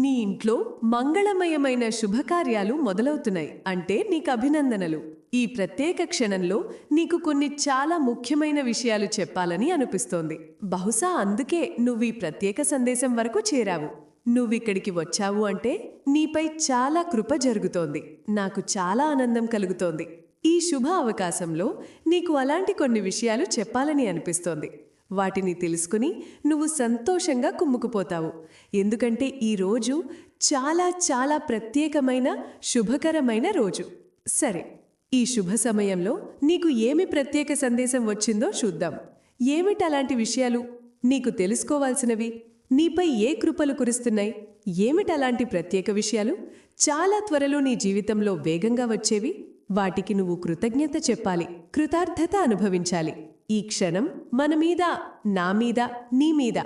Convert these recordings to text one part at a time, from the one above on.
నీ ఇంట్లో మంగళమయమైన శుభకార్యాలు మొదలవుతున్నాయి. అంటే నీకు అభినందనలు. ఈ ప్రత్యేక క్షణంలో నీకు కొన్ని చాలా ముఖ్యమైన విషయాలు చెప్పాలని అనిపిస్తోంది. బహుశా అందుకే నువ్వు ఈ ప్రత్యేక సందేశం వరకు చేరావు. నువ్విక్కడికి వచ్చావు అంటే నీపై చాలా కృప జరుగుతోంది. నాకు చాలా ఆనందం కలుగుతోంది. ఈ శుభ అవకాశంలో నీకు అలాంటి కొన్ని విషయాలు చెప్పాలని అనిపిస్తోంది. వాటిని తెలుసుకుని నువ్వు సంతోషంగా కుమ్ముకుపోతావు. ఎందుకంటే ఈ రోజు చాలా చాలా ప్రత్యేకమైన శుభకరమైన రోజు. సరే ఈ శుభ సమయంలో నీకు ఏమి ప్రత్యేక సందేశం వచ్చిందో చూద్దాం. ఏమిటి అలాంటి విషయాలు? నీకు తెలుసుకోవాల్సినవి? నీపై ఏ కృపలు కురుస్తున్నాయి? ఏమిటి అలాంటి ప్రత్యేక విషయాలు? చాలా త్వరలో నీ జీవితంలో వేగంగా వచ్చేవి? వాటికి నువ్వు కృతజ్ఞత చెప్పాలి కృతార్థత అనుభవించాలి. ఈ క్షణం మన మీద నా మీద నీ మీద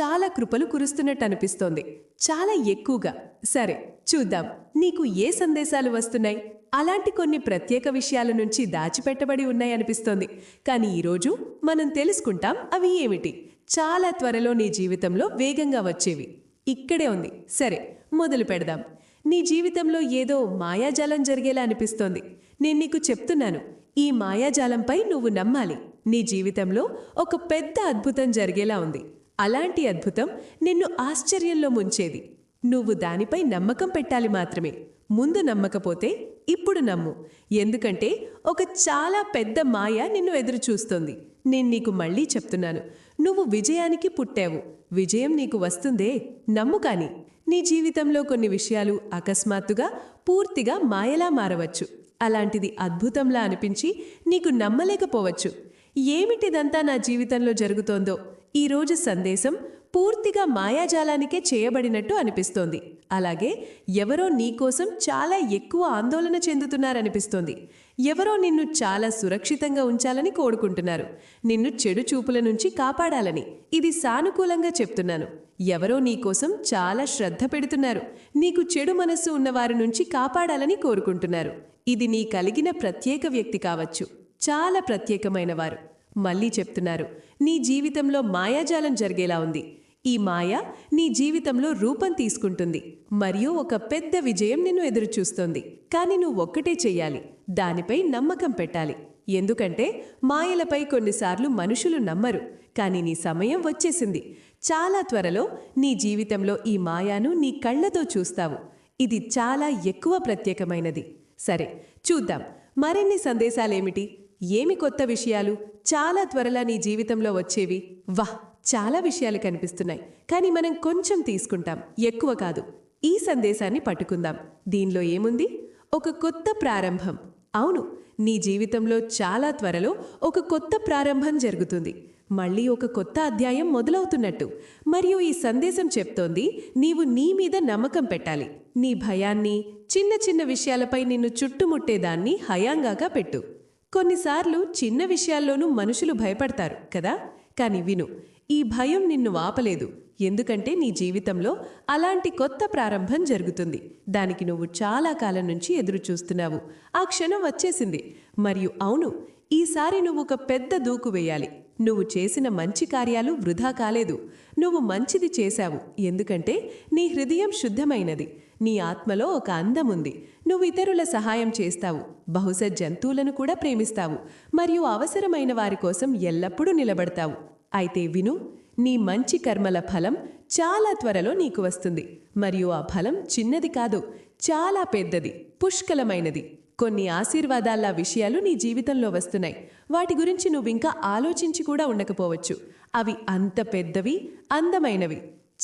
చాలా కృపలు కురుస్తున్నట్టు అనిపిస్తోంది చాలా ఎక్కువగా. సరే చూద్దాం. నీకు ఏ సందేశాలు వస్తున్నాయి? అలాంటి కొన్ని ప్రత్యేక విషయాల నుంచి దాచిపెట్టబడి ఉన్నాయనిపిస్తోంది. కానీ ఈరోజు మనం తెలుసుకుంటాం అవి ఏమిటి? చాలా త్వరలో నీ జీవితంలో వేగంగా వచ్చేవి. ఇక్కడే ఉంది. సరే మొదలు పెడదాం. నీ జీవితంలో ఏదో మాయాజాలం జరిగేలా అనిపిస్తోంది. నేను నీకు చెప్తున్నాను. ఈ మాయాజాలంపై నువ్వు నమ్మాలి. నీ జీవితంలో ఒక పెద్ద అద్భుతం జరిగేలా ఉంది. అలాంటి అద్భుతం నిన్ను ఆశ్చర్యంలో ముంచేది. నువ్వు దానిపై నమ్మకం పెట్టాలి మాత్రమే. ముందు నమ్మకపోతే ఇప్పుడు నమ్ము. ఎందుకంటే ఒక చాలా పెద్ద మాయ నిన్ను ఎదురు చూస్తోంది. నేను నీకు మళ్ళీ చెప్తున్నాను. నువ్వు విజయానికి పుట్టావు. విజయం నీకు వస్తుందే. నమ్ము కాని. నీ జీవితంలో కొన్ని విషయాలు అకస్మాత్తుగా పూర్తిగా మాయలా మారవచ్చు. అలాంటిది అద్భుతంలా అనిపించి నీకు నమ్మలేకపోవచ్చు. ఏమిటిదంతా నా జీవితంలో జరుగుతోందో? ఈరోజు సందేశం పూర్తిగా మాయాజాలానికే చేయబడినట్టు అనిపిస్తోంది. అలాగే ఎవరో నీకోసం చాలా ఎక్కువ ఆందోళన చెందుతున్నారనిపిస్తోంది. ఎవరో నిన్ను చాలా సురక్షితంగా ఉంచాలని కోరుకుంటున్నారు. నిన్ను చెడు చూపుల నుంచి కాపాడాలని ఇది సానుకూలంగా చెప్తున్నాను. ఎవరో నీకోసం చాలా శ్రద్ధ పెడుతున్నారు. నీకు చెడు మనస్సు ఉన్నవారి నుంచి కాపాడాలని కోరుకుంటున్నారు. ఇది నీ కలిగిన ప్రత్యేక వ్యక్తి కావచ్చు. చాలా ప్రత్యేకమైన వారు మళ్ళీ చెప్తున్నారు నీ జీవితంలో మాయాజాలం జరిగేలా ఉంది. ఈ మాయ నీ జీవితంలో రూపం తీసుకుంటుంది. మరియు ఒక పెద్ద విజయం నిన్ను ఎదురుచూస్తోంది. కానీ నువ్వు ఒక్కటే చెయ్యాలి. దానిపై నమ్మకం పెట్టాలి. ఎందుకంటే మాయలపై కొన్నిసార్లు మనుషులు నమ్మరు. కానీ నీ సమయం వచ్చేసింది. చాలా త్వరలో నీ జీవితంలో ఈ మాయాను నీ కళ్ళతో చూస్తావు. ఇది చాలా ఎక్కువ ప్రత్యేకమైనది. సరే చూద్దాం. మరిన్ని సందేశాలేమిటి? ఏమి కొత్త విషయాలు? చాలా త్వరలా నీ జీవితంలో వచ్చేవి. వాహ్! చాలా విషయాలు కనిపిస్తున్నాయి. కానీ మనం కొంచెం తీసుకుంటాం. ఎక్కువ కాదు. ఈ సందేశాన్ని పట్టుకుందాం. దీనిలో ఏముంది? ఒక కొత్త ప్రారంభం. అవును. నీ జీవితంలో చాలా త్వరలో ఒక కొత్త ప్రారంభం జరుగుతుంది. మళ్ళీ ఒక కొత్త అధ్యాయం మొదలవుతున్నట్టు. మరియు ఈ సందేశం చెప్తోంది నీవు నీ మీద నమ్మకం పెట్టాలి. నీ భయాన్ని చిన్న చిన్న విషయాలపై నిన్ను చుట్టుముట్టేదాన్ని హయాంగాగా పెట్టు. కొన్నిసార్లు చిన్న విషయాల్లోనూ మనుషులు భయపడతారు కదా? కానీ విను ఈ భయం నిన్ను ఆపలేదు. ఎందుకంటే నీ జీవితంలో అలాంటి కొత్త ప్రారంభం జరుగుతుంది. దానికి నువ్వు చాలా కాలం నుంచి ఎదురు చూస్తున్నావు ఆ క్షణం వచ్చేసింది. మరియు అవును ఈసారి నువ్వు ఒక పెద్ద దూకు వేయాలి. నువ్వు చేసిన మంచి కార్యాలు వృధా కాలేదు. నువ్వు మంచిది చేశావు. ఎందుకంటే నీ హృదయం శుద్ధమైనది. నీ ఆత్మలో ఒక అందం ఉంది. నువ్వు ఇతరుల సహాయం చేస్తావు. బహుశా జంతువులను కూడా ప్రేమిస్తావు. మరియు అవసరమైన వారి కోసం ఎల్లప్పుడూ నిలబడతావు. అయితే విను నీ మంచి కర్మల ఫలం చాలా త్వరలో నీకు వస్తుంది. మరియు ఆ ఫలం చిన్నది కాదు చాలా పెద్దది పుష్కలమైనది. కొన్ని ఆశీర్వాదాల విషయాలు నీ జీవితంలో వస్తున్నాయి. వాటి గురించి నువ్వింకా ఆలోచించి కూడా ఉండకపోవచ్చు. అవి అంత పెద్దవి అందమైనవి.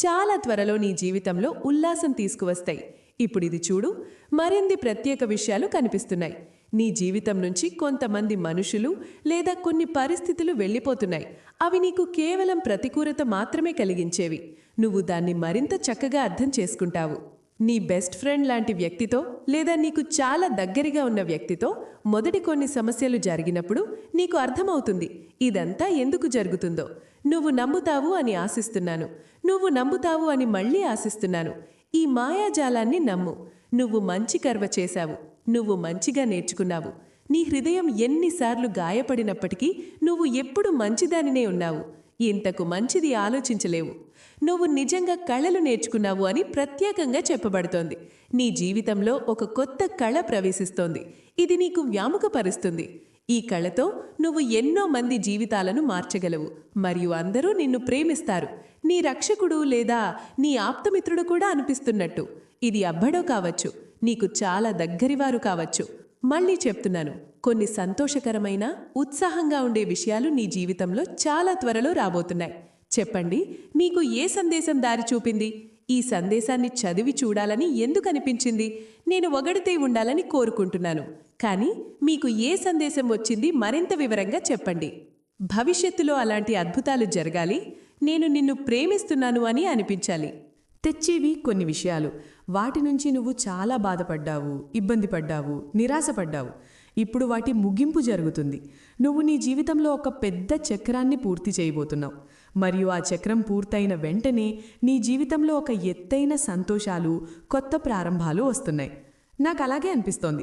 చాలా త్వరలో నీ జీవితంలో ఉల్లాసం తీసుకువస్తాయి. ఇప్పుడు ఇది చూడు మరిన్ని ప్రత్యేక విషయాలు కనిపిస్తున్నాయి. నీ జీవితం నుంచి కొంతమంది మనుషులు లేదా కొన్ని పరిస్థితులు వెళ్ళిపోతున్నాయి. అవి నీకు కేవలం ప్రతికూలత మాత్రమే కలిగించేవి. నువ్వు దాన్ని మరింత చక్కగా అర్థం చేసుకుంటావు. నీ బెస్ట్ ఫ్రెండ్ లాంటి వ్యక్తితో లేదా నీకు చాలా దగ్గరగా ఉన్న వ్యక్తితో మొదటి కొన్ని సమస్యలు జరిగినప్పుడు నీకు అర్థమవుతుంది ఇదంతా ఎందుకు జరుగుతుందో. నువ్వు నమ్ముతావు అని ఆశిస్తున్నాను. నువ్వు నమ్ముతావు అని మళ్ళీ ఆశిస్తున్నాను. ఈ మాయాజాలాన్ని నమ్ము. నువ్వు మంచి కర్వ చేశావు. నువ్వు మంచిగా నేర్చుకున్నావు. నీ హృదయం ఎన్నిసార్లు గాయపడినప్పటికీ నువ్వు ఎప్పుడు మంచిదానినే ఉన్నావు. ఇంతకు మంచిది ఆలోచించలేవు. నువ్వు నిజంగా కళలు నేర్చుకున్నావు అని ప్రత్యేకంగా చెప్పబడుతోంది. నీ జీవితంలో ఒక కొత్త కళ ప్రవేశిస్తోంది. ఇది నీకు వ్యాముఖపరుస్తుంది. ఈ కళతో నువ్వు ఎన్నో మంది జీవితాలను మార్చగలవు. మరియు అందరూ నిన్ను ప్రేమిస్తారు. నీ రక్షకుడు లేదా నీ ఆప్తమిత్రుడు కూడా అనిపిస్తున్నట్టు. ఇది అబ్బడో కావచ్చు. నీకు చాలా దగ్గరివారు కావచ్చు. మళ్ళీ చెప్తున్నాను. కొన్ని సంతోషకరమైన ఉత్సాహంగా ఉండే విషయాలు నీ జీవితంలో చాలా త్వరలో రాబోతున్నాయి. చెప్పండి మీకు ఏ సందేశం దారి చూపింది? ఈ సందేశాన్ని చదివి చూడాలని ఎందుకు అనిపించింది? నేను ఒగడితే ఉండాలని కోరుకుంటున్నాను. కానీ మీకు ఏ సందేశం వచ్చింది మరింత వివరంగా చెప్పండి. భవిష్యత్తులో అలాంటి అద్భుతాలు జరగాలి నేను నిన్ను ప్రేమిస్తున్నాను అని అనిపించాలి. తెచ్చేవి కొన్ని విషయాలు. వాటి నుంచి నువ్వు చాలా బాధపడ్డావు ఇబ్బంది పడ్డావు నిరాశపడ్డావు. ఇప్పుడు వాటి ముగింపు జరుగుతుంది. నువ్వు నీ జీవితంలో ఒక పెద్ద చక్రాన్ని పూర్తి చేయబోతున్నావు. మరియు ఆ చక్రం పూర్తయిన వెంటనే నీ జీవితంలో ఒక ఎత్తైన సంతోషాలు కొత్త ప్రారంభాలు వస్తున్నాయి. నాకు అలాగే అనిపిస్తోంది.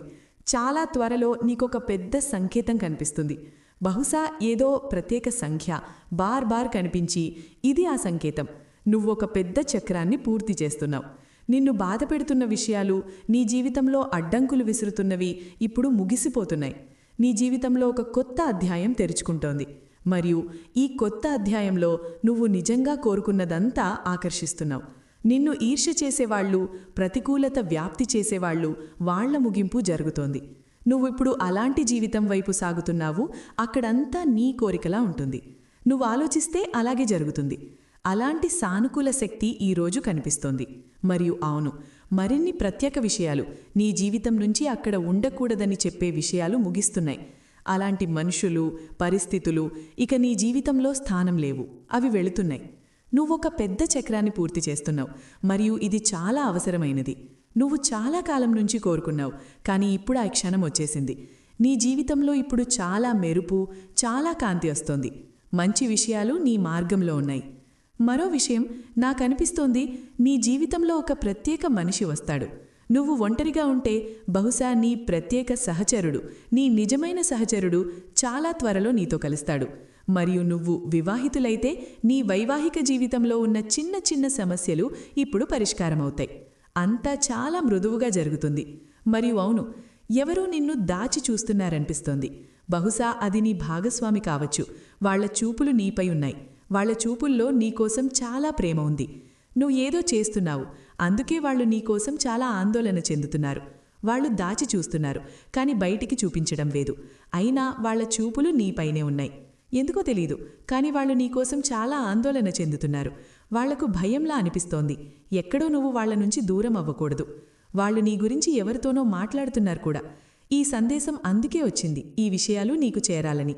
చాలా త్వరలో నీకొక పెద్ద సంకేతం కనిపిస్తుంది. బహుశా ఏదో ప్రత్యేక సంఖ్య బార్ బార్ కనిపించి ఇది ఆ సంకేతం. నువ్వు ఒక పెద్ద చక్రాన్ని పూర్తి చేస్తున్నావు. నిన్ను బాధ పెడుతున్న విషయాలు నీ జీవితంలో అడ్డంకులు విసురుతున్నవి ఇప్పుడు ముగిసిపోతున్నాయి. నీ జీవితంలో ఒక కొత్త అధ్యాయం తెరుచుకుంటోంది. మరియు ఈ కొత్త అధ్యాయంలో నువ్వు నిజంగా కోరుకున్నదంతా ఆకర్షిస్తున్నావు. నిన్ను ఈర్ష్య చేసేవాళ్ళు ప్రతికూలత వ్యాప్తి చేసేవాళ్ళు వాళ్ళ ముగింపు జరుగుతోంది. నువ్విప్పుడు అలాంటి జీవితం వైపు సాగుతున్నావు అక్కడంతా నీ కోరికలా ఉంటుంది. నువ్వు ఆలోచిస్తే అలాగే జరుగుతుంది. అలాంటి సానుకూల శక్తి ఈరోజు కనిపిస్తోంది. మరియు అవును మరిన్ని ప్రత్యేక విషయాలు నీ జీవితం నుంచి అక్కడ ఉండకూడదని చెప్పే విషయాలు ముగిస్తున్నాయి. అలాంటి మనుషులు పరిస్థితులు ఇక నీ జీవితంలో స్థానం లేవు. అవి వెళుతున్నాయి. నువ్వొక పెద్ద చక్రాన్ని పూర్తి చేస్తున్నావు. మరియు ఇది చాలా అవసరమైనది. నువ్వు చాలా కాలం నుంచి కోరుకున్నావు. కానీ ఇప్పుడు ఆ క్షణం వచ్చేసింది. నీ జీవితంలో ఇప్పుడు చాలా మెరుపు చాలా కాంతి వస్తోంది. మంచి విషయాలు నీ మార్గంలో ఉన్నాయి. మరో విషయం నాకనిపిస్తోంది నీ జీవితంలో ఒక ప్రత్యేక మనిషి వస్తాడు. నువ్వు ఒంటరిగా ఉంటే బహుశా నీ ప్రత్యేక సహచరుడు నీ నిజమైన సహచరుడు చాలా త్వరలో నీతో కలుస్తాడు. మరియు నువ్వు వివాహితులైతే నీ వైవాహిక జీవితంలో ఉన్న చిన్న చిన్న సమస్యలు ఇప్పుడు పరిష్కారమవుతాయి. అంతా చాలా మృదువుగా జరుగుతుంది. మరియు అవును ఎవరో నిన్ను దాచి చూస్తున్నారనిపిస్తోంది. బహుశా అది నీ భాగస్వామి కావచ్చు. వాళ్ళ చూపులు నీపై ఉన్నాయి. వాళ్ళ చూపుల్లో నీకోసం చాలా ప్రేమ ఉంది. నువ్వు ఏదో చేస్తున్నావు. అందుకే వాళ్ళు నీకోసం చాలా ఆందోళన చెందుతున్నారు. వాళ్ళు దాచి చూస్తున్నారు కానీ బయటికి చూపించడం లేదు. అయినా వాళ్ళ చూపులు నీపైనే ఉన్నాయి. ఎందుకో తెలీదు కానీ వాళ్ళు నీకోసం చాలా ఆందోళన చెందుతున్నారు. వాళ్ళకు భయంలా అనిపిస్తోంది. ఎక్కడో నువ్వు వాళ్ళ నుంచి దూరం అవ్వకూడదు. వాళ్ళు నీ గురించి ఎవరితోనో మాట్లాడుతున్నారు కూడా. ఈ సందేశం అందుకే వచ్చింది. ఈ విషయాలు నీకు చేరాలని.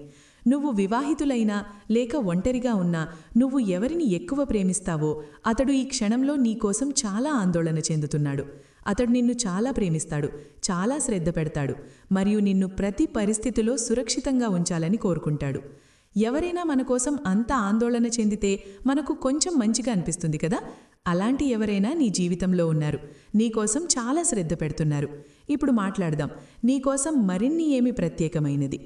నువ్వు వివాహితులైనా లేక ఒంటరిగా ఉన్నా నువ్వు ఎవరిని ఎక్కువ ప్రేమిస్తావో అతడు ఈ క్షణంలో నీకోసం చాలా ఆందోళన చెందుతున్నాడు. అతడు నిన్ను చాలా ప్రేమిస్తాడు చాలా శ్రద్ధ పెడతాడు మరియు నిన్ను ప్రతి పరిస్థితిలో సురక్షితంగా ఉంచాలని కోరుకుంటాడు. ఎవరైనా మన కోసం అంత ఆందోళన చెందితే మనకు కొంచెం మంచిగా అనిపిస్తుంది కదా? అలాంటి ఎవరైనా నీ జీవితంలో ఉన్నారు నీకోసం చాలా శ్రద్ధ పెడుతున్నారు. ఇప్పుడు మాట్లాడదాం నీకోసం మరిన్ని ఏమి ప్రత్యేకమైనది?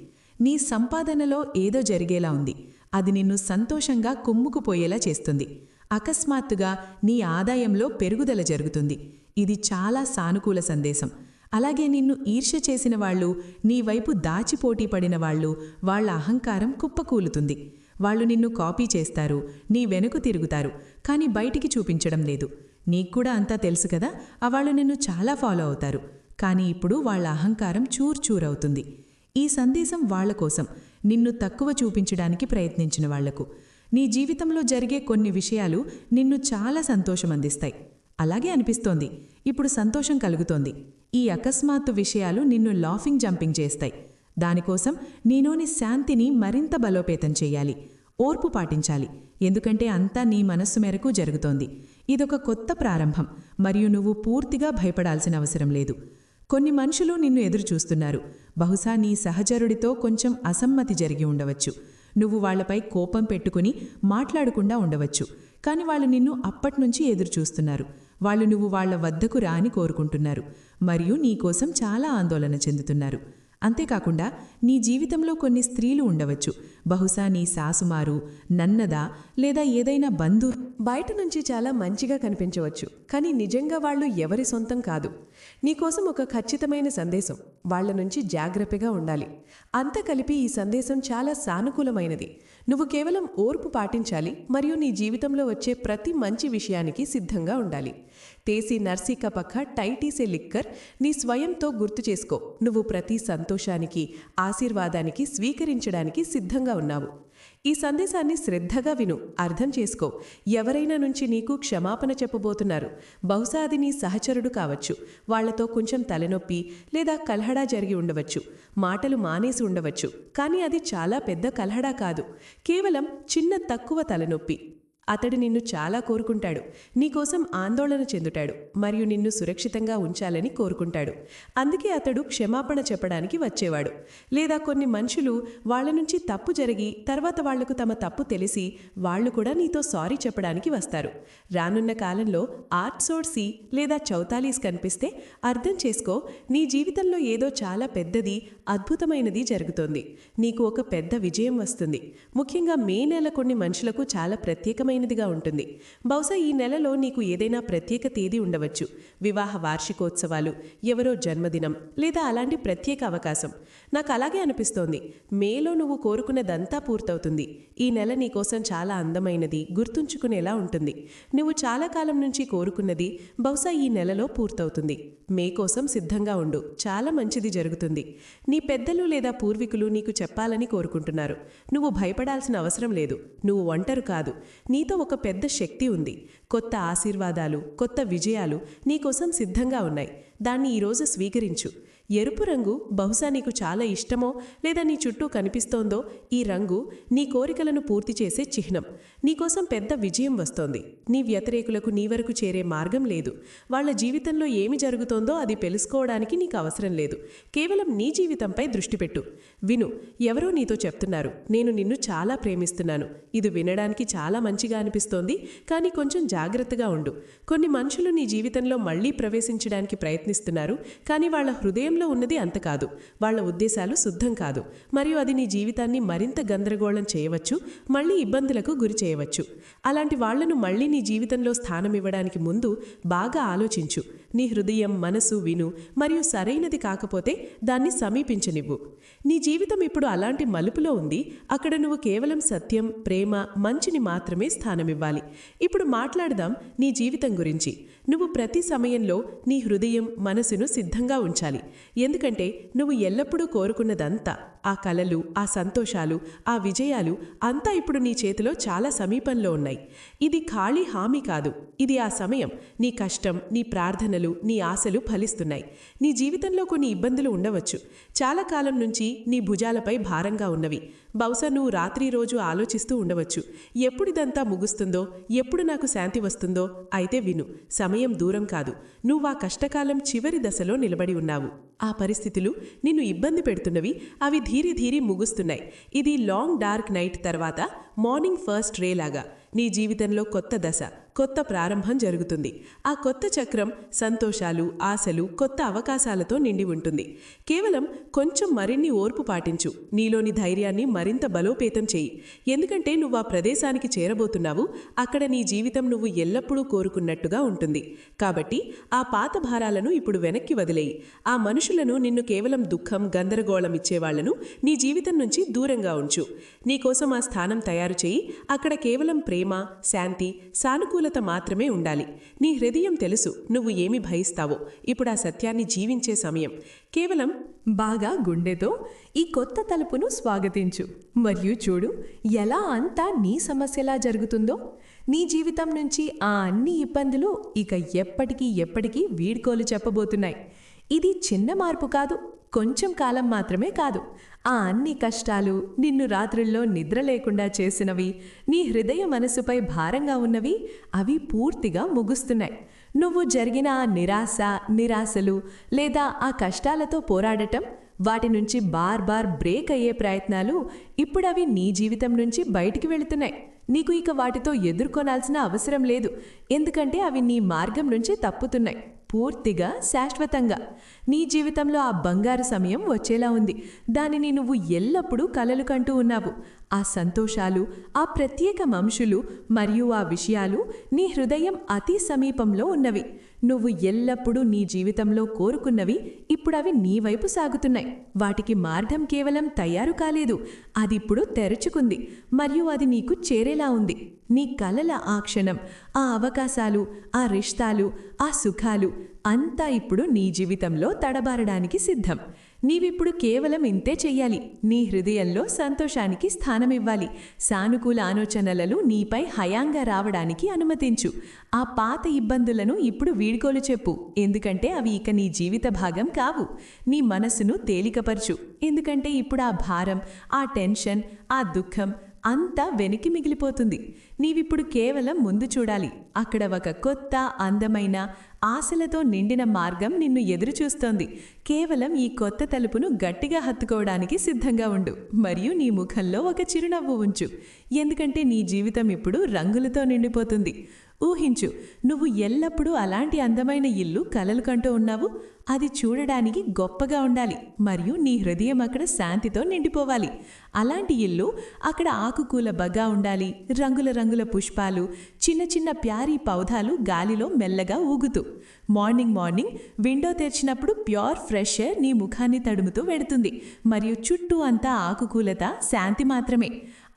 నీ సంపాదనలో ఏదో జరిగేలా ఉంది. అది నిన్ను సంతోషంగా కుమ్ముకుపోయేలా చేస్తుంది. అకస్మాత్తుగా నీ ఆదాయంలో పెరుగుదల జరుగుతుంది. ఇది చాలా సానుకూల సందేశం. అలాగే నిన్ను ఈర్ష్య చేసిన వాళ్ళు నీ వైపు దాచిపోటీ పడిన వాళ్ళు వాళ్ళ అహంకారం కుప్పకూలుతుంది. వాళ్ళు నిన్ను కాపీ చేస్తారు నీ వెనుక తిరుగుతారు కానీ బయటికి చూపించడం లేదు. నీక్కూడా అంతా తెలుసు కదా వాళ్ళు నిన్ను చాలా ఫాలో అవుతారు. కానీ ఇప్పుడు వాళ్ళ అహంకారం చూర్చూరవుతుంది. ఈ సందేశం వాళ్ళ కోసం. నిన్ను తక్కువ చూపించడానికి ప్రయత్నించిన వాళ్ళకు. నీ జీవితంలో జరిగే కొన్ని విషయాలు నిన్ను చాలా సంతోషం అందిస్తాయి. అలాగే అనిపిస్తోంది. ఇప్పుడు సంతోషం కలుగుతోంది. ఈ అకస్మాత్తు విషయాలు నిన్ను లాఫింగ్ జంపింగ్ చేస్తాయి. దానికోసం నీలోని శాంతిని మరింత బలోపేతం చేయాలి. ఓర్పు పాటించాలి. ఎందుకంటే అంతా నీ మనస్సు మేరకు జరుగుతోంది. ఇదొక కొత్త ప్రారంభం. మరియు నువ్వు పూర్తిగా భయపడాల్సిన అవసరం లేదు. కొన్ని మనుషులు నిన్ను ఎదురు చూస్తున్నారు బహుశా నీ సహచరుడితో కొంచెం అసమ్మతి జరిగి ఉండవచ్చు. నువ్వు వాళ్ళపై కోపం పెట్టుకుని మాట్లాడకుండా ఉండవచ్చు. కాని వాళ్ళు నిన్ను అప్పట్నుంచి ఎదురుచూస్తున్నారు. వాళ్ళు నువ్వు వాళ్ళ వద్దకు రాని కోరుకుంటున్నారు. మరియు నీకోసం చాలా ఆందోళన చెందుతున్నారు. అంతేకాకుండా నీ జీవితంలో కొన్ని స్త్రీలు ఉండవచ్చు. బహుశా నీ సాసుమారు నన్నదా లేదా ఏదైనా బంధు బయట నుంచి చాలా మంచిగా కనిపించవచ్చు కానీ నిజంగా వాళ్ళు ఎవరి సొంతం కాదు. నీకోసం ఒక ఖచ్చితమైన సందేశం వాళ్ళ నుంచి జాగ్రత్తగా ఉండాలి. అంతా కలిపి ఈ సందేశం చాలా సానుకూలమైనది. నువ్వు కేవలం ఓర్పు పాటించాలి మరియు నీ జీవితంలో వచ్చే ప్రతి మంచి విషయానికి సిద్ధంగా ఉండాలి. తేసి నర్సిక పక్క టైటీసే లిక్కర్ నీ స్వయంతో గుర్తు చేసుకో. నువ్వు ప్రతి సంతోషానికి ఆశీర్వాదానికి స్వీకరించడానికి సిద్ధంగా ఉన్నావు. ఈ సందేశాన్ని శ్రద్ధగా విను అర్థం చేసుకో. ఎవరైనా నుంచి నీకు క్షమాపణ చెప్పబోతున్నారు. బహుశా అది నీ సహచరుడు కావచ్చు. వాళ్ళతో కొంచెం తలనొప్పి లేదా కలహడా జరిగి ఉండవచ్చు. మాటలు మానేసి ఉండవచ్చు. కానీ అది చాలా పెద్ద కలహడా కాదు. కేవలం చిన్న తక్కువ తలనొప్పి. అతడు నిన్ను చాలా కోరుకుంటాడు. నీకోసం ఆందోళన చెందుతాడు మరియు నిన్ను సురక్షితంగా ఉంచాలని కోరుకుంటాడు. అందుకే అతడు క్షమాపణ చెప్పడానికి వచ్చేవాడు. లేదా కొన్ని మనుషులు వాళ్ళ నుంచి తప్పు జరిగి తర్వాత వాళ్ళకు తమ తప్పు తెలిసి వాళ్ళు కూడా నీతో సారీ చెప్పడానికి వస్తారు. రానున్న కాలంలో ఆర్ట్సోడ్సీ లేదా చౌతాలీస్ కనిపిస్తే అర్థం చేసుకో నీ జీవితంలో ఏదో చాలా పెద్దది అద్భుతమైనది జరుగుతోంది. నీకు ఒక పెద్ద విజయం వస్తుంది. ముఖ్యంగా మే నెల కొన్ని మనుషులకు చాలా ప్రత్యేకమైన ప్రత్యేకమైనదిగా ఉంటుంది. బహుశా ఈ నెలలో నీకు ఏదైనా ప్రత్యేక తేదీ ఉండవచ్చు. వివాహ వార్షికోత్సవాలు ఎవరో జన్మదినం లేదా అలాంటి ప్రత్యేక అవకాశం. నాకు అలాగే అనిపిస్తోంది. మేలో నువ్వు కోరుకున్నదంతా పూర్తవుతుంది. ఈ నెల నీకోసం చాలా అందమైనది గుర్తుంచుకునేలా ఉంటుంది. నువ్వు చాలా కాలం నుంచి కోరుకున్నది బహుశా ఈ నెలలో పూర్తవుతుంది. మే కోసం సిద్ధంగా ఉండు. చాలా మంచిది జరుగుతుంది. నీ పెద్దలు లేదా పూర్వీకులు నీకు చెప్పాలని కోరుకుంటున్నారు. నువ్వు భయపడాల్సిన అవసరం లేదు. నువ్వు ఒంటరు కాదు. నీతో ఒక పెద్ద శక్తి ఉంది. కొత్త ఆశీర్వాదాలు కొత్త విజయాలు నీకోసం సిద్ధంగా ఉన్నాయి. దాన్ని ఈరోజు స్వీకరించు. ఎరుపు రంగు బహుశా నీకు చాలా ఇష్టమో లేదా నీ చుట్టూ కనిపిస్తోందో ఈ రంగు నీ కోరికలను పూర్తి చేసే చిహ్నం. నీకోసం పెద్ద విజయం వస్తోంది. నీ వ్యతిరేకులకు నీ వరకు చేరే మార్గం లేదు. వాళ్ళ జీవితంలో ఏమి జరుగుతోందో అది తెలుసుకోవడానికి నీకు అవసరం లేదు. కేవలం నీ జీవితంపై దృష్టి పెట్టు. విను ఎవరో నీతో చెప్తున్నారు నేను నిన్ను చాలా ప్రేమిస్తున్నాను. ఇది వినడానికి చాలా మంచిగా అనిపిస్తోంది కానీ కొంచెం జాగ్రత్తగా ఉండు. కొన్ని మనుషులు నీ జీవితంలో మళ్ళీ ప్రవేశించడానికి ప్రయత్నిస్తున్నారు కానీ వాళ్ళ హృదయంలో ఉన్నది అంత కాదు. వాళ్ళ ఉద్దేశాలు శుద్ధం కాదు. మరియు అది నీ జీవితాన్ని మరింత గందరగోళం చేయవచ్చు మళ్ళీ ఇబ్బందులకు గురి చేయవచ్చు. అలాంటి వాళ్ళను మళ్ళీ నీ జీవితంలో స్థానం ఇవ్వడానికి ముందు బాగా ఆలోచించు. నీ హృదయం మనసు విను మరియు సరైనది కాకపోతే దాన్ని సమీపించనివ్వు. నీ జీవితం ఇప్పుడు అలాంటి మలుపులో ఉంది అక్కడ నువ్వు కేవలం సత్యం ప్రేమ మంచిని మాత్రమే స్థానమివ్వాలి. ఇప్పుడు మాట్లాడదాం నీ జీవితం గురించి. నువ్వు ప్రతి సమయంలో నీ హృదయం మనసును సిద్ధంగా ఉంచాలి. ఎందుకంటే నువ్వు ఎల్లప్పుడూ కోరుకున్నదంతా ఆ కలలు ఆ సంతోషాలు ఆ విజయాలు అంతా ఇప్పుడు నీ చేతిలో చాలా సమీపంలో ఉన్నాయి. ఇది ఖాళీ హామీ కాదు. ఇది ఆ సమయం. నీ కష్టం నీ ప్రార్థనలు నీ ఆశలు ఫలిస్తున్నాయి. నీ జీవితంలో కొన్ని ఇబ్బందులు ఉండవచ్చు. చాలా కాలం నుంచి నీ భుజాలపై భారంగా ఉన్నవి. బహుశా నువ్వు రాత్రి రోజు ఆలోచిస్తూ ఉండవచ్చు. ఎప్పుడిదంతా ముగుస్తుందో ఎప్పుడు నాకు శాంతి వస్తుందో అయితే విను. సమయం దూరం కాదు. నువ్వు ఆ కష్టకాలం చివరి దశలో నిలబడి ఉన్నావు. ఆ పరిస్థితులు నిన్ను ఇబ్బంది పెడుతున్నవి అవి ధీరి ధీరి ముగుస్తున్నాయి. ఇది లాంగ్ డార్క్ నైట్ తర్వాత మార్నింగ్ ఫస్ట్ రే లాగా. నీ జీవితంలో కొత్త దశ కొత్త ప్రారంభం జరుగుతుంది. ఆ కొత్త చక్రం సంతోషాలు ఆశలు కొత్త అవకాశాలతో నిండి ఉంటుంది. కేవలం కొంచెం మరిన్ని ఓర్పు పాటించు. నీలోని ధైర్యాన్ని మరింత బలోపేతం చేయి. ఎందుకంటే నువ్వు ఆ ప్రదేశానికి చేరబోతున్నావు. అక్కడ నీ జీవితం నువ్వు ఎల్లప్పుడూ కోరుకున్నట్టుగా ఉంటుంది. కాబట్టి ఆ పాత భారాలను ఇప్పుడు వెనక్కి వదిలేయి. ఆ మనుషులను నిన్ను కేవలం దుఃఖం గందరగోళం ఇచ్చేవాళ్ళను నీ జీవితం నుంచి దూరంగా ఉంచు. నీకోసం ఆ స్థానం తయారు చేయి. అక్కడ కేవలం ప్రేమ శాంతి సానుకూలత మాత్రమే ఉండాలి. నీ హృదయం తెలుసు నువ్వు ఏమి భయిస్తావో. ఇప్పుడు ఆ సత్యాన్ని జీవించే సమయం. కేవలం బాగా గుండెతో ఈ కొత్త తలుపును స్వాగతించు. మరియు చూడు ఎలా అంతా నీ సమస్యలా జరుగుతుందో. నీ జీవితం నుంచి ఆ అన్ని ఇబ్బందులు ఇక ఎప్పటికీ ఎప్పటికీ వీడ్కోలు చెప్పబోతున్నాయి. ఇది చిన్న మార్పు కాదు కొంచెం కాలం మాత్రమే కాదు. ఆ అన్ని కష్టాలు నిన్ను రాత్రుల్లో నిద్ర లేకుండా చేసినవి నీ హృదయ మనసుపై భారంగా ఉన్నవి అవి పూర్తిగా ముగుస్తున్నాయి. నువ్వు జరిగిన ఆ నిరాశ నిరాశలు లేదా ఆ కష్టాలతో పోరాడటం వాటి నుంచి బార్ బార్ బ్రేక్ అయ్యే ప్రయత్నాలు ఇప్పుడు అవి నీ జీవితం నుంచి బయటికి వెళుతున్నాయి. నీకు ఇక వాటితో ఎదుర్కొనాల్సిన అవసరం లేదు. ఎందుకంటే అవి నీ మార్గం నుంచి తప్పుతున్నాయి. పూర్తిగా శాశ్వతంగా. నీ జీవితంలో ఆ బంగారు సమయం వచ్చేలా ఉంది. దానిని నువ్వు ఎల్లప్పుడూ కలలు కంటూ ఉన్నావు. ఆ సంతోషాలు ఆ ప్రత్యేక మనుషులు మరియు ఆ విషయాలు నీ హృదయం అతి సమీపంలో ఉన్నవి. నువ్వు ఎల్లప్పుడూ నీ జీవితంలో కోరుకున్నవి ఇప్పుడు అవి నీ వైపు సాగుతున్నాయి. వాటికి మార్గం కేవలం తయారు కాలేదు. అది ఇప్పుడు తెరుచుకుంది. మరియు అది నీకు చేరేలా ఉంది. నీ కలల ఆ క్షణం ఆ అవకాశాలు ఆ రిష్తాలు ఆ సుఖాలు అంతా ఇప్పుడు నీ జీవితంలో తడబారడానికి సిద్ధం. నీవిప్పుడు కేవలం ఇంతే చెయ్యాలి. నీ హృదయంలో సంతోషానికి స్థానమివ్వాలి. సానుకూల ఆలోచనలను నీపై హయాంగా రావడానికి అనుమతించు. ఆ పాత ఇబ్బందులను ఇప్పుడు వీడ్కోలు చెప్పు. ఎందుకంటే అవి ఇక నీ జీవిత భాగం కావు. నీ మనసును తేలికపరచు. ఎందుకంటే ఇప్పుడు ఆ భారం ఆ టెన్షన్ ఆ దుఃఖం అంతా వెనక్కి మిగిలిపోతుంది. నీవిప్పుడు కేవలం ముందు చూడాలి. అక్కడ ఒక కొత్త అందమైన ఆశలతో నిండిన మార్గం నిన్ను ఎదురుచూస్తోంది. కేవలం ఈ కొత్త తలుపును గట్టిగా హత్తుకోవడానికి సిద్ధంగా ఉండు. మరియు నీ ముఖంలో ఒక చిరునవ్వు ఉంచు. ఎందుకంటే నీ జీవితం ఇప్పుడు రంగులతో నిండిపోతుంది. ఊహించు నువ్వు ఎల్లప్పుడూ అలాంటి అందమైన ఇల్లు కలలు కంటూ ఉన్నావు. అది చూడడానికి గొప్పగా ఉండాలి. మరియు నీ హృదయం అక్కడ శాంతితో నిండిపోవాలి. అలాంటి ఇల్లు అక్కడ ఆకుకూల బగ్గా ఉండాలి. రంగుల రంగుల పుష్పాలు చిన్న చిన్న ప్యారీ పౌధాలు గాలిలో మెల్లగా ఊగుతూ. మార్నింగ్ మార్నింగ్ విండో తెరిచినప్పుడు ప్యూర్ ఫ్రెష్ ఎయిర్ నీ ముఖాన్ని తడుముతూ వెడుతుంది మరియు చుట్టూ అంతా ఆకుకూలత శాంతి మాత్రమే.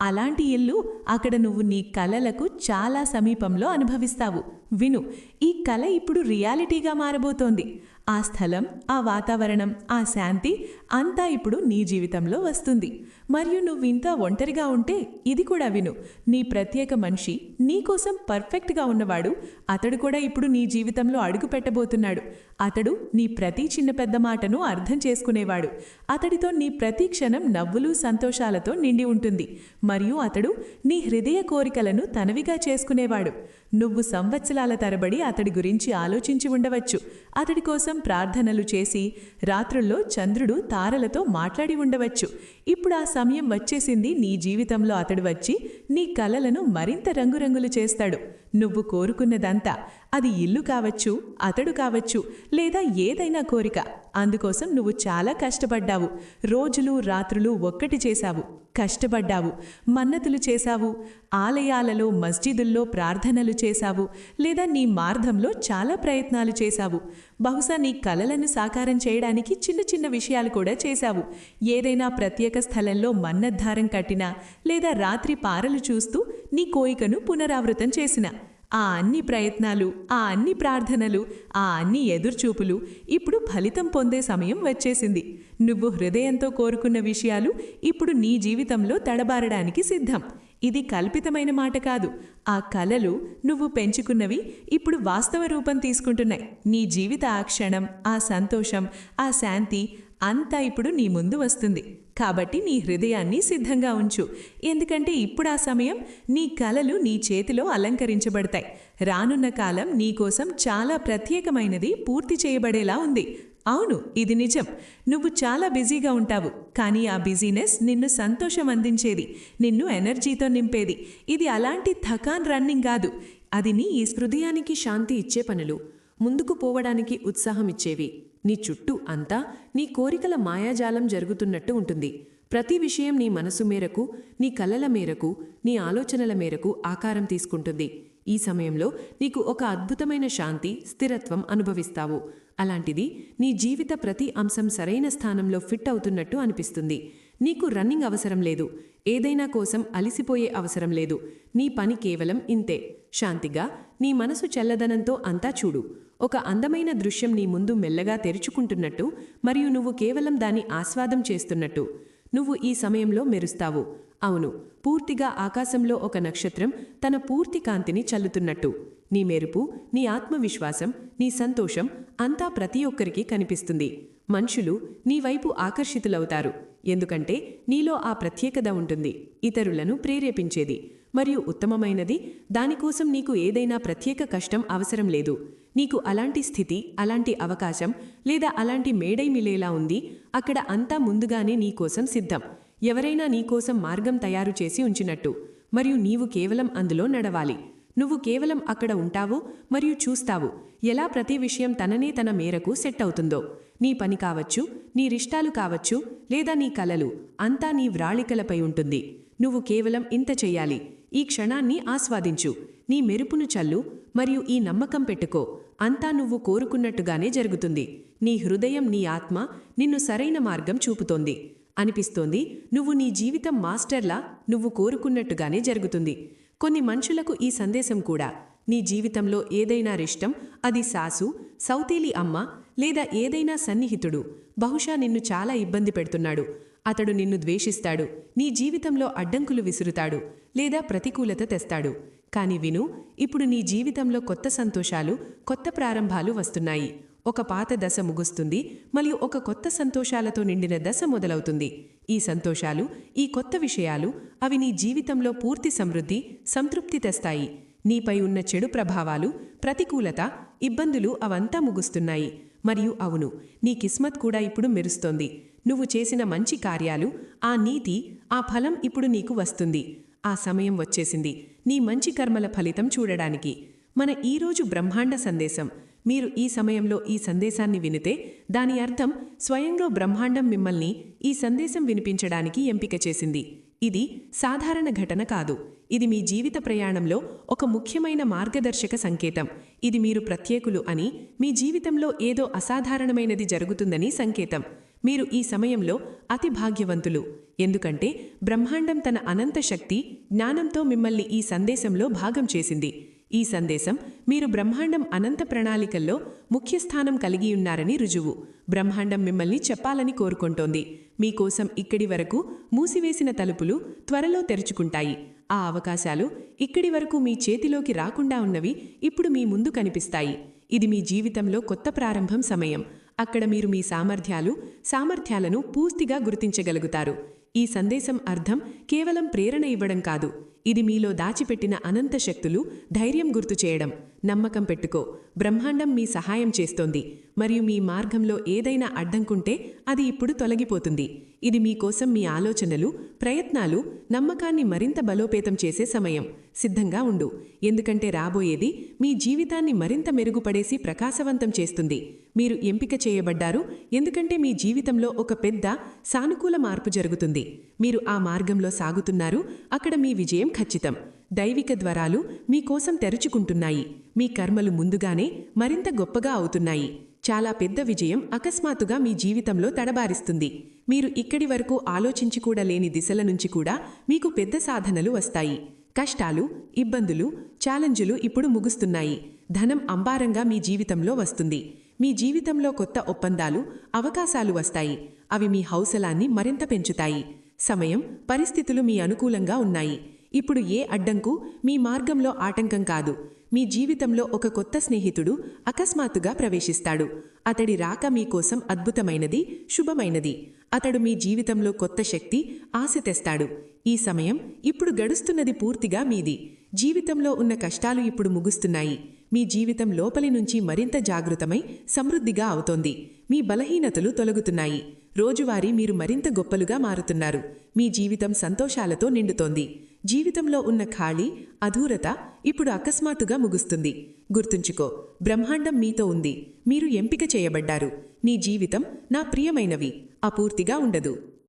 అలాంటి ఇల్లు అక్కడ నువ్వు నీ కలలకు చాలా సమీపంలో అనుభవిస్తావు. విను ఈ కల ఇప్పుడు రియాలిటీగా మారబోతోంది. ఆ స్థలం ఆ వాతావరణం ఆ శాంతి అంతా ఇప్పుడు నీ జీవితంలో వస్తుంది. మరియు నువ్వు ఇంత ఒంటరిగా ఉంటే ఇది కూడా విను నీ ప్రత్యేక మనిషి నీకోసం పర్ఫెక్ట్గా ఉన్నవాడు అతడు కూడా ఇప్పుడు నీ జీవితంలో అడుగు పెట్టబోతున్నాడు. అతడు నీ ప్రతి చిన్న పెద్ద మాటను అర్థం చేసుకునేవాడు. అతడితో నీ ప్రతి క్షణం నవ్వులు సంతోషాలతో నిండి ఉంటుంది. మరియు అతడు నీ హృదయ కోరికలను తనవిగా చేసుకునేవాడు. నువ్వు సంవత్సరాల తరబడి అతడి గురించి ఆలోచించి ఉండవచ్చు. అతడి కోసం ప్రార్థనలు చేసి రాత్రుల్లో చంద్రుడు తారలతో మాట్లాడి ఉండవచ్చు. ఇప్పుడు ఆ సమయం వచ్చేసింది. నీ జీవితంలో అతడు వచ్చి నీ కలలను మరింత రంగురంగులు చేస్తాడు. నువ్వు కోరుకున్నదంతా అది ఇల్లు కావచ్చు అతడు కావచ్చు లేదా ఏదైనా కోరిక. అందుకోసం నువ్వు చాలా కష్టపడ్డావు. రోజులు రాత్రులు ఒక్కటి చేశావు. కష్టపడ్డావు. మన్నతులు చేశావు. ఆలయాలలో మస్జిదుల్లో ప్రార్థనలు చేశావు. లేదా నీ మార్గంలో చాలా ప్రయత్నాలు చేశావు. బహుశా నీ కలలను సాకారం చేయడానికి చిన్న చిన్న విషయాలు కూడా చేశావు. ఏదైనా ప్రత్యేక స్థలంలో మన్నద్ధారం కట్టినా లేదా రాత్రి పారలు చూస్తూ నీ కోయికను పునరావృతం చేసిన. ఆ అన్ని ప్రయత్నాలు ఆ అన్ని ప్రార్థనలు ఆ అన్ని ఎదుర్చూపులు ఇప్పుడు ఫలితం పొందే సమయం వచ్చేసింది. నువ్వు హృదయంతో కోరుకున్న విషయాలు ఇప్పుడు నీ జీవితంలో తడబారడానికి సిద్ధం. ఇది కల్పితమైన మాట కాదు. ఆ కలలు నువ్వు పెంచుకున్నవి ఇప్పుడు వాస్తవ రూపం తీసుకుంటున్నాయి. నీ జీవిత ఆ క్షణం ఆ సంతోషం ఆ శాంతి అంతా ఇప్పుడు నీ ముందు వస్తుంది. కాబట్టి నీ హృదయాన్ని సిద్ధంగా ఉంచు. ఎందుకంటే ఇప్పుడు ఆ సమయం నీ కలలు నీ చేతిలో అలంకరించబడతాయి. రానున్న కాలం నీకోసం చాలా ప్రత్యేకమైనది పూర్తి చేయబడేలా ఉంది. అవును ఇది నిజం. నువ్వు చాలా బిజీగా ఉంటావు కానీ ఆ బిజీనెస్ నిన్ను సంతోషం అందించేది నిన్ను ఎనర్జీతో నింపేది. ఇది అలాంటి థకాన్ రన్నింగ్ కాదు. అది నీ హృదయానికి శాంతి ఇచ్చే పనులు ముందుకు పోవడానికి ఉత్సాహం ఇచ్చేవి. నీ చుట్టూ అంతా నీ కోరికల మాయాజాలం జరుగుతున్నట్టు ఉంటుంది. ప్రతి విషయం నీ మనసు మేరకు నీ కలల మేరకు నీ ఆలోచనల మేరకు ఆకారం తీసుకుంటుంది. ఈ సమయంలో నీకు ఒక అద్భుతమైన శాంతి స్థిరత్వం అనుభవిస్తావు. అలాంటిది నీ జీవిత ప్రతి అంశం సరైన స్థానంలో ఫిట్ అవుతున్నట్టు అనిపిస్తుంది. నీకు రన్నింగ్ అవసరం లేదు. ఏదైనా కోసం అలిసిపోయే అవసరం లేదు. నీ పని కేవలం ఇంతే. శాంతిగా నీ మనసు చల్లదనంతో అంతా చూడు. ఒక అందమైన దృశ్యం నీ ముందు మెల్లగా తెరుచుకుంటున్నట్టు మరియు నువ్వు కేవలం దాని ఆస్వాదం చేస్తున్నట్టు. నువ్వు ఈ సమయంలో మెరుస్తావు. అవును పూర్తిగా ఆకాశంలో ఒక నక్షత్రం తన పూర్తి కాంతిని చల్లుతున్నట్టు. నీ మెరుపు నీ ఆత్మవిశ్వాసం నీ సంతోషం అంతా ప్రతి ఒక్కరికి కనిపిస్తుంది. మనుషులు నీ వైపు ఆకర్షితులవుతారు. ఎందుకంటే నీలో ఆ ప్రత్యేకత ఉంటుంది. ఇతరులను ప్రేరేపించేది. మరియు ఉత్తమమైనది దానికోసం నీకు ఏదైనా ప్రత్యేక కష్టం అవసరం లేదు. నీకు అలాంటి స్థితి అలాంటి అవకాశం లేదా అలాంటి మేడై మిలేలా ఉంది అక్కడ అంతా ముందుగానే నీకోసం సిద్ధం. ఎవరైనా నీకోసం మార్గం తయారు చేసి ఉంచినట్టు. మరియు నీవు కేవలం అందులో నడవాలి. నువ్వు కేవలం అక్కడ ఉంటావు మరియు చూస్తావు. ఎలా ప్రతి విషయం తననే తన మేరకు సెట్ అవుతుందో. నీ పని కావచ్చు నీ రిష్టాలు కావచ్చు లేదా నీ కలలు అంతా నీ వ్రాళికలపై ఉంటుంది. నువ్వు కేవలం ఇంత చెయ్యాలి. ఈ క్షణాన్ని ఆస్వాదించు. నీ మెరుపును చల్లు మరియు ఈ నమ్మకం పెట్టుకో. అంతా నువ్వు కోరుకున్నట్టుగానే జరుగుతుంది. నీ హృదయం నీ ఆత్మ నిన్ను సరైన మార్గం చూపుతోంది. అనిపిస్తోంది నువ్వు నీ జీవితం మాస్టర్లా నువ్వు కోరుకున్నట్టుగానే జరుగుతుంది. కొన్ని మనుషులకు ఈ సందేశం కూడా నీ జీవితంలో ఏదైనా రిష్టం అది సాసు సౌతీలి అమ్మ లేదా ఏదైనా సన్నిహితుడు బహుశా నిన్ను చాలా ఇబ్బంది పెడుతున్నాడు. అతడు నిన్ను ద్వేషిస్తాడు నీ జీవితంలో అడ్డంకులు విసురుతాడు లేదా ప్రతికూలత తెస్తాడు. కాని విను ఇప్పుడు నీ జీవితంలో కొత్త సంతోషాలు కొత్త ప్రారంభాలు వస్తున్నాయి. ఒక పాత దశ ముగుస్తుంది మరియు ఒక కొత్త సంతోషాలతో నిండిన దశ మొదలవుతుంది. ఈ సంతోషాలు ఈ కొత్త విషయాలు అవి నీ జీవితంలో పూర్తి సమృద్ధి సంతృప్తి తెస్తాయి. నీపై ఉన్న చెడు ప్రభావాలు ప్రతికూలత ఇబ్బందులు అవంతా ముగుస్తున్నాయి. మరియు అవును నీ కిస్మత్ కూడా ఇప్పుడు మెరుస్తోంది. నువ్వు చేసిన మంచి కార్యాలు ఆ నీతి ఆ ఫలం ఇప్పుడు నీకు వస్తుంది. ఆ సమయం వచ్చేసింది. నీ మంచి కర్మల ఫలితం చూడడానికి. మన ఈరోజు బ్రహ్మాండ సందేశం. మీరు ఈ సమయంలో ఈ సందేశాన్ని వినితే దాని అర్థం స్వయంగా బ్రహ్మాండం మిమ్మల్ని ఈ సందేశం వినిపించడానికి ఎంపిక చేసింది. ఇది సాధారణ ఘటన కాదు. ఇది మీ జీవిత ప్రయాణంలో ఒక ముఖ్యమైన మార్గదర్శక సంకేతం. ఇది మీరు ప్రత్యేకులు అని మీ జీవితంలో ఏదో అసాధారణమైనది జరుగుతుందని సంకేతం. మీరు ఈ సమయంలో అతి భాగ్యవంతులు. ఎందుకంటే బ్రహ్మాండం తన అనంత శక్తి జ్ఞానంతో మిమ్మల్ని ఈ సందేశంలో భాగం చేసింది. ఈ సందేశం మీరు బ్రహ్మాండం అనంత ప్రణాళికల్లో ముఖ్య స్థానం కలిగి ఉన్నారని రుజువు. బ్రహ్మాండం మిమ్మల్ని చెప్పాలని కోరుకుంటోంది. మీకోసం ఇక్కడి వరకు మూసివేసిన తలుపులు త్వరలో తెరుచుకుంటాయి. ఆ అవకాశాలు ఇక్కడి వరకు మీ చేతిలోకి రాకుండా ఉన్నవి ఇప్పుడు మీ ముందు కనిపిస్తాయి. ఇది మీ జీవితంలో కొత్త ప్రారంభం సమయం. అక్కడ మీరు మీ సామర్థ్యాలు సామర్థ్యాలను పూర్తిగా గుర్తించగలుగుతారు. ఈ సందేశం అర్థం కేవలం ప్రేరణ ఇవ్వడం కాదు. ఇది మీలో దాచిపెట్టిన అనంత శక్తులు ధైర్యం గుర్తు చేయడం. నమ్మకం పెట్టుకో. బ్రహ్మాండం మీ సహాయం చేస్తోంది. మరియు మీ మార్గంలో ఏదైనా అడ్డంకుంటే అది ఇప్పుడు తొలగిపోతుంది. ఇది మీకోసం మీ ఆలోచనలు ప్రయత్నాలు నమ్మకాన్ని మరింత బలోపేతం చేసే సమయం. సిద్ధంగా ఉండు. ఎందుకంటే రాబోయేది మీ జీవితాన్ని మరింత మెరుగుపడేసి ప్రకాశవంతం చేస్తుంది. మీరు ఎంపిక చేయబడ్డారు. ఎందుకంటే మీ జీవితంలో ఒక పెద్ద సానుకూల మార్పు జరుగుతుంది. మీరు ఆ మార్గంలో సాగుతున్నారు. అక్కడ మీ విజయం ఖచ్చితం. దైవిక ద్వారాలు మీకోసం తెరుచుకుంటున్నాయి. మీ కర్మలు ముందుగానే మరింత గొప్పగా అవుతున్నాయి. చాలా పెద్ద విజయం అకస్మాత్తుగా మీ జీవితంలో తడబారిస్తుంది. మీరు ఇక్కడి వరకు ఆలోచించి కూడా లేని దిశల నుంచి కూడా మీకు పెద్ద సాధనలు వస్తాయి. కష్టాలు ఇబ్బందులు ఛాలెంజులు ఇప్పుడు ముగుస్తున్నాయి. ధనం అంబారంగా మీ జీవితంలో వస్తుంది. మీ జీవితంలో కొత్త ఒప్పందాలు అవకాశాలు వస్తాయి. అవి మీ హౌసలాన్ని మరింత పెంచుతాయి. సమయం పరిస్థితులు మీ అనుకూలంగా ఉన్నాయి. ఇప్పుడు ఏ అడ్డంకు మీ మార్గంలో ఆటంకం కాదు. మీ జీవితంలో ఒక కొత్త స్నేహితుడు అకస్మాత్తుగా ప్రవేశిస్తాడు. అతడి రాక మీకోసం అద్భుతమైనది శుభమైనది. అతడు మీ జీవితంలో కొత్త శక్తి ఆశ తెస్తాడు. ఈ సమయం ఇప్పుడు గడుస్తున్నది పూర్తిగా మీది. జీవితంలో ఉన్న కష్టాలు ఇప్పుడు ముగుస్తున్నాయి. మీ జీవితం లోపలి నుంచి మరింత జాగృతమై సమృద్ధిగా అవుతోంది. మీ బలహీనతలు తొలగుతున్నాయి. రోజువారీ మీరు మరింత గొప్పలుగా మారుతున్నారు. మీ జీవితం సంతోషాలతో నిండుతోంది. జీవితంలో ఉన్న ఖాళీ అధూరత ఇప్పుడు అకస్మాత్తుగా ముగుస్తుంది. గుర్తుంచుకో బ్రహ్మాండం మీతో ఉంది. మీరు ఎంపిక చేయబడ్డారు. నీ జీవితం నా ప్రియమైనవి. అపూర్తిగా ఉండదు.